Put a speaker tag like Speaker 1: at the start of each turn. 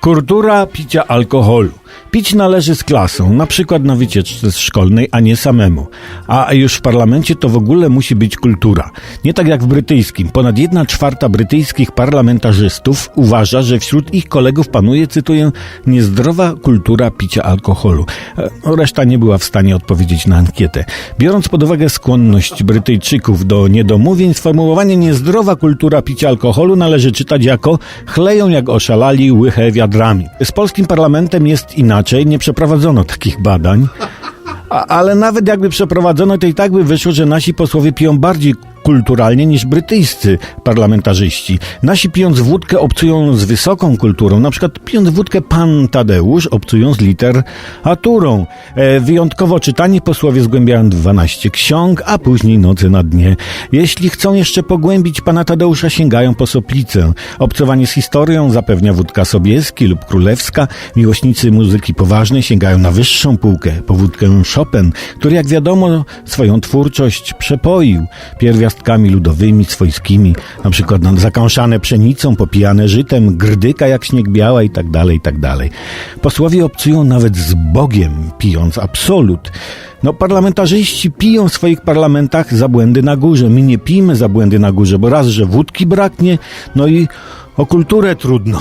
Speaker 1: Kultura picia alkoholu. Pić należy z klasą, na przykład na wycieczce szkolnej, a nie samemu. A już w parlamencie to w ogóle musi być kultura. Nie tak jak w brytyjskim. Ponad jedna czwarta brytyjskich parlamentarzystów uważa, że wśród ich kolegów panuje, cytuję, niezdrowa kultura picia alkoholu. E, Reszta nie była w stanie odpowiedzieć na ankietę. Biorąc pod uwagę skłonność Brytyjczyków do niedomówień, sformułowanie niezdrowa kultura picia alkoholu należy czytać jako chleją jak oszalali łychę wiadrami. Z polskim parlamentem jest inaczej, nie przeprowadzono takich badań. A, ale nawet jakby przeprowadzono, to i tak by wyszło, że nasi posłowie piją bardziej kulturalnie niż brytyjscy parlamentarzyści. Nasi pijąc wódkę obcują z wysoką kulturą, na przykład pijąc wódkę pan Tadeusz obcują z literaturą. E, wyjątkowo czytani posłowie zgłębiają 12 ksiąg, a później noce na dnie. Jeśli chcą jeszcze pogłębić pana Tadeusza, sięgają po soplicę. Obcowanie z historią zapewnia wódka Sobieski lub Królewska. Miłośnicy muzyki poważnej sięgają na wyższą półkę, po wódkę Chopin, który jak wiadomo swoją twórczość przepoił pierwiastkami ludowymi, swojskimi, na przykład zakąszane pszenicą, popijane żytem, grdyka jak śnieg biała i tak dalej, i tak dalej. Posłowie obcują nawet z Bogiem, pijąc absolut. No, parlamentarzyści piją w swoich parlamentach za błędy na górze. My nie pijmy za błędy na górze, bo raz, że wódki braknie, no i o kulturę trudno.